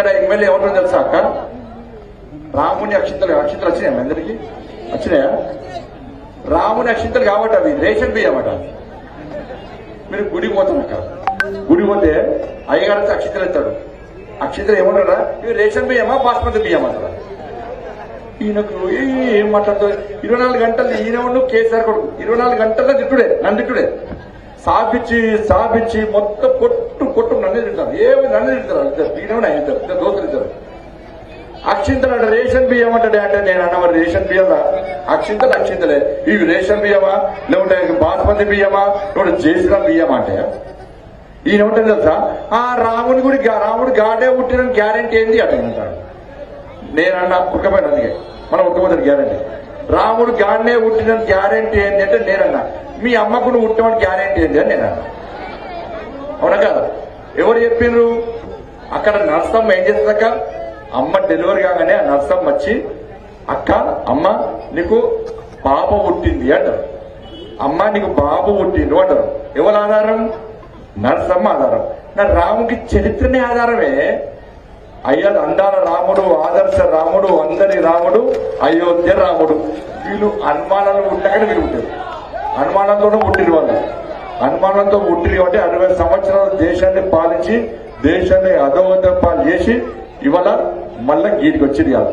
ఇక్కడ ఎమ్మెల్యే ఏమంటారో తెలుసా అక్క? రాముని అక్షింతలు అక్షింతలు వచ్చినాయా మీ అందరికి? వచ్చినాయా? రాముని అక్షింతలు కాబట్టి అవి రేషన్ బియ్యం అట. మీరు గుడికి పోతారు అక్క. గుడి పోతే అయ్యగారు అక్షింతలు ఎత్తాడు అక్షింతలు ఏమంటారా ఇవి రేషన్ బియ్యమా బాస్మతి బియ్యం అంటారా? ఈయనకు ఏం మాట్లాడుతుంది ఇరవై నాలుగు గంటలు ఈయన ఉండు కేసీఆర్ కొడుకు. ఇరవై నాలుగు గంటల్లో తిట్టుడే నన్ను తిట్టుడే. సాపిచ్చి సాపిచ్చి మొత్తం కొట్టు కొట్టు నన్ను తింటారు. ఏమి నన్ను తింటారు? ఇద్దరు ఈయన ఆయన ఇద్దరు ఇద్దరు ఇద్దరు. అక్షింతలు అంటే రేషన్ బియ్యం అంటే అంటే నేను అన్న మరి రేషన్ బియ్యమా? అక్షింతలు అక్షింతలే. ఇవి రేషన్ బియ్యమా? లేకుంటే బాస్మతి బియ్యమా? లేకుంటే చేసిన బియ్యమా అంటే? ఈయన తెలుసా? ఆ రాముని గుడి రాముడు గాడే పుట్టిన గ్యారెంటీ ఏంది? అంటే అంటాడు. నేనన్నా ఉక్కపోయిన అందుకే. మనం ఉక్కపోతాడు గ్యారెంటీ. రాముడు గాడినే పుట్టిన గ్యారెంటీ ఏంటి అంటే నేనన్నా. మీ అమ్మకు నువ్వు పుట్టిన గ్యారెంటీ ఏంటి అని నేనన్నా. అవునా కదా? ఎవరు చెప్పిండ్రు అక్కడ నర్సమ్మ ఏం చేస్తుందక్క అమ్మ డెలివరీ కాగానే ఆ నర్సమ్మ వచ్చి అక్క అమ్మ నీకు పాప పుట్టింది అంటారు. అమ్మ నీకు బాబు పుట్టిండు అంటారు. ఎవరి ఆధారం? నర్సమ్మ ఆధారం. నా రాముకి చరిత్రనే ఆధారమే. అయ్యా అందాల రాముడు ఆదర్శ రాముడు అందరి రాముడు అయోధ్య రాముడు. వీళ్ళు అనుమానాలు ఉండగానే వీళ్ళు ఉంటారు అనుమానంతోనే పుట్టిన వాళ్ళు. అనుమానంతో పుట్టిన కాబట్టి అరవై సంవత్సరాలు దేశాన్ని పాలించి దేశాన్ని అధోగత పాలు చేసి ఇవాళ మళ్ళా గీటికి వచ్చింది కాదు.